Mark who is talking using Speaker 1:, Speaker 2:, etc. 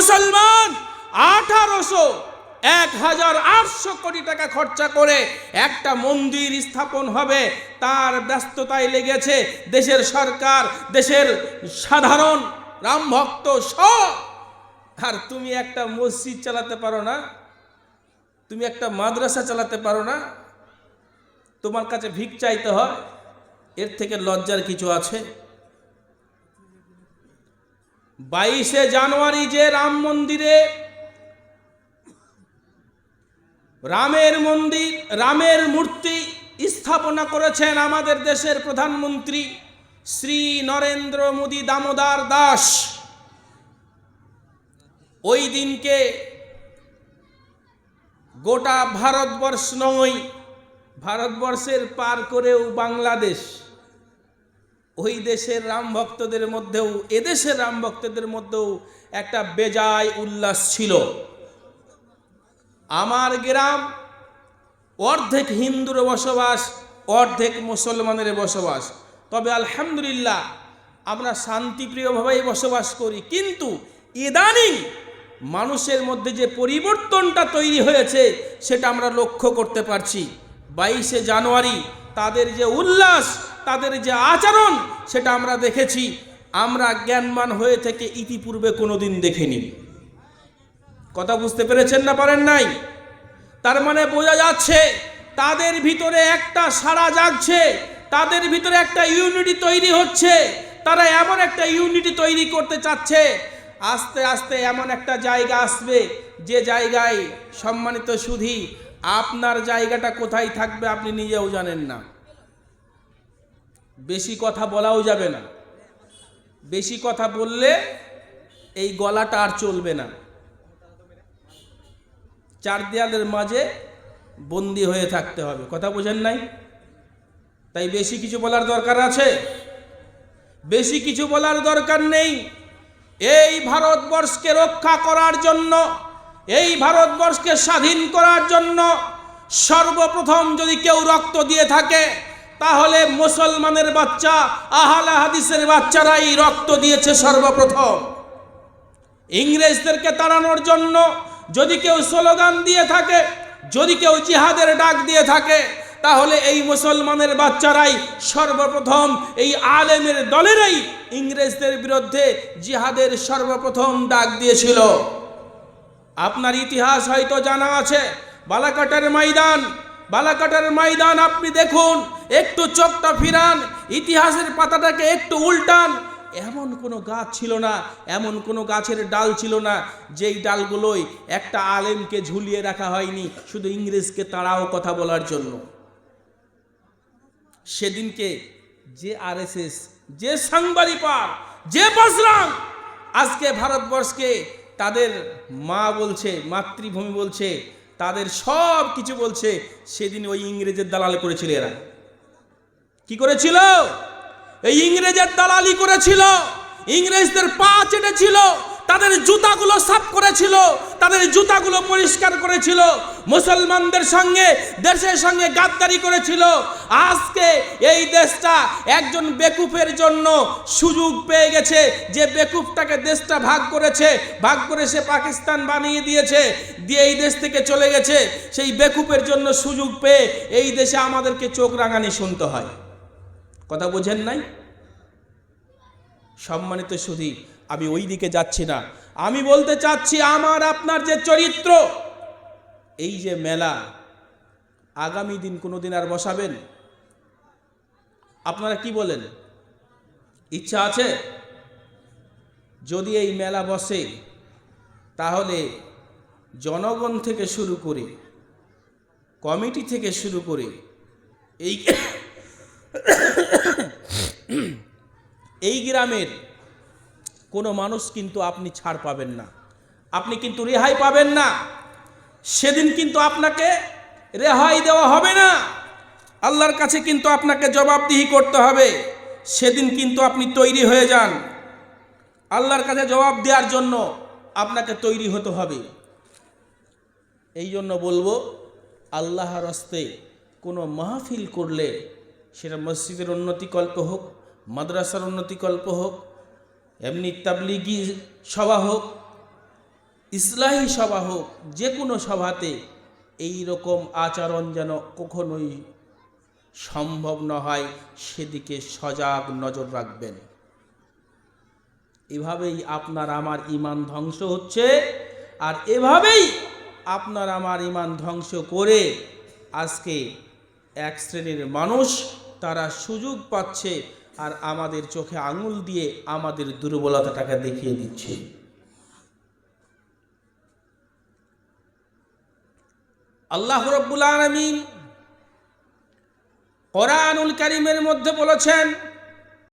Speaker 1: মুসলমান, আঠারোশো, এক হাজার আটশো কোটি টাকা খরচা করে একটা মন্দির স্থাপন হবে। তার ব্যস্ততায় লেগেছে দেশের সরকার, দেশের সাধারণ রামভক্ত সব। আর তুমি একটা মসজিদ চালাতে পারো না, তুমি একটা মাদ্রাসা চালাতে পারো না, তোমার কাছে ভিক চাইতে হয়, এর থেকে লজ্জার কিছু আছে? বাইশে জানুয়ারি যে রাম মন্দিরে, রামের মন্দির, রামের মূর্তি স্থাপনা করেছেন আমাদের দেশের প্রধানমন্ত্রী শ্রী নরেন্দ্র মোদী দামোদার দাস। ওই দিনকে গোটা ভারতবর্ষ নয়, ভারতবর্ষের পার করেও বাংলাদেশ। ওই দেশের রাম ভক্তদের মধ্যেও, এদেশের রাম ভক্তদের মধ্যেও একটা বেজায় উল্লাস ছিল। আমার গ্রাম অর্ধেক হিন্দুর বসবাস, অর্ধেক মুসলমানের বসবাস। তবে আলহামদুলিল্লাহ, আমরা শান্তিপ্রিয়ভাবেই বসবাস করি। কিন্তু ইদানিং মানুষের মধ্যে যে পরিবর্তনটা তৈরি হয়েছে, সেটা আমরা লক্ষ্য করতে পারছি। বাইশে জানুয়ারি, তাদের যে উল্লাস তাদের যে আচরণ, সেটা আমরা দেখেছি। আমরা জ্ঞানমান হয়ে থেকে ইতিপূর্বে কোনোদিন দেখিনি। কথা বুঝতে পেরেছেন না পারেন নাই? তার মানে বোঝা যাচ্ছে, তাদের ভিতরে একটা সাড়া জাগছে, তাদের ভিতরে একটা ইউনিটি তৈরি হচ্ছে, তারা এমন একটা ইউনিটি তৈরি করতে চাচ্ছে, আস্তে আস্তে এমন একটা জায়গা আসবে, যে জায়গায় সম্মানিত সুধী, আপনার জায়গাটা কোথায় থাকবে আপনি নিজেও জানেন না। বেশি কথা বলাও যাবে না। বেশি কথা বললে এই গলাটা আর চলবে না। চার দেয়ালের মাঝে বন্দি হয়ে থাকতে হবে। কথা বোঝেন নাই? তাই বেশি কিছু বলার দরকার আছে? বেশি কিছু বলার দরকার নেই। এই ভারতবর্ষকে রক্ষা করার জন্য, এই ভারতবর্ষকে স্বাধীন করার জন্য সর্বপ্রথম যদি কেউ রক্ত দিয়ে থাকে তাহলে মুসলমানের বাচ্চা, আহালা হাদিসের বাচ্চারাই রক্ত দিয়েছে সর্বপ্রথম। ইংরেজদেরকে তাড়ানোর জন্য যদি কেউ স্লোগান দিয়ে থাকে, যদি কেউ জিহাদের ডাক দিয়ে থাকে, তাহলে এই মুসলমানের বাচ্চারাই সর্বপ্রথম, এই আলেমের দলেরাই ইংরেজদের বিরুদ্ধে জিহাদের সর্বপ্রথম ডাক দিয়েছিল। আপনার ইতিহাস হয়তো জানা আছে, বালাকাটের ময়দান বালাকাটের ময়দান আপনি দেখুন একটু চোখটা ফিরান, ইতিহাসের পাতাটাকে একটু উল্টান। এমন কোনো গাছ ছিল না, এমন কোনো গাছের ডাল ছিল না, যেই ডালগুলোই একটা আলেমকে ঝুলিয়ে রাখা হয়নি, শুধু ইংরেজকে তাড়াও কথা বলার জন্য। সেদিনকে যে আরএসএস, যে সাংবাদিপার যে বজরাং, আজকে ভারতবর্ষকে তাদের মা বলছে, মাতৃভূমি বলছে, তাদের সব কিছু বলছে, সেদিন ওই ইংরেজের দালাল করেছিল এরা। কি করেছিল? এই ইংরেজের দালালি করেছিল, ইংরেজদের পা চেটেছিল, তাদের জুতাগুলো সাফ করেছিল, তাদের জুতাগুলো পরিষ্কার করেছিল, মুসলমানদের সঙ্গে, দেশের সঙ্গে গাদ্দারি করেছিল। আজকে এই দেশটা একজন বেকুফের জন্য সুযোগ পেয়ে গেছে, যে বেকুফটাকে দেশটা ভাগ করেছে, ভাগ করে সে পাকিস্তান বানিয়ে দিয়েছে, দিয়ে এই দেশ থেকে চলে গেছে। সেই বেকুফের জন্য সুযোগ পেয়ে এই দেশে আমাদেরকে চোখ রাঙানি শুনতে হয়। কথা বোঝেন নাই? সম্মানিত সুধী, আমি ওই দিকে যাচ্ছি না। আমি বলতে চাচ্ছি, আমার আপনার যে চরিত্র, এই যে মেলা, আগামী দিন কোনো দিন আর বসাবেন? আপনারা কি বলেন? ইচ্ছা আছে? যদি এই মেলা বসে, তাহলে জনগণ থেকে শুরু করে, কমিটি থেকে শুরু করে, এই এই গ্রামের কোনো মানুষ কিন্তু আপনি ছাড় পাবেন না। আপনি কিন্তু রেহাই পাবেন না। সেদিন কিন্তু আপনাকে রেহাই দেওয়া হবে না। আল্লাহর কাছে কিন্তু আপনাকে জবাবদিহি করতে হবে। সেদিন কিন্তু আপনি তৈরি হয়ে যান। আল্লাহর কাছে জবাব দেওয়ার জন্য আপনাকে তৈরি হতে হবে। এই জন্য বলব, আল্লাহর হস্তে কোনো মাহফিল করলে সেটা মসজিদের উন্নতিকল্প হোক মাদ্রাসার উন্নতিকল্প হোক, এমনি তাবলিগি সভা হোক, ইসলাহী সভা হোক, যে কোনো সভাতে এই রকম আচরণ যেন কখনোই সম্ভব না হয়, সেদিকে সজাগ নজর রাখবেন। এভাবেই আপনার আমার ইমান ধ্বংস হচ্ছে, আর এভাবেই আপনার আমার ইমান ধ্বংস করে আজকে এক শ্রেণির মানুষ তারা সুযোগ পাচ্ছে আর আমাদের চোখে আঙুল দিয়ে আমাদের দুর্বলতাটাকে দেখিয়ে দিচ্ছে। আল্লাহ রব্বুল আলমিন কোরআনুল করিমের মধ্যে বলেছেন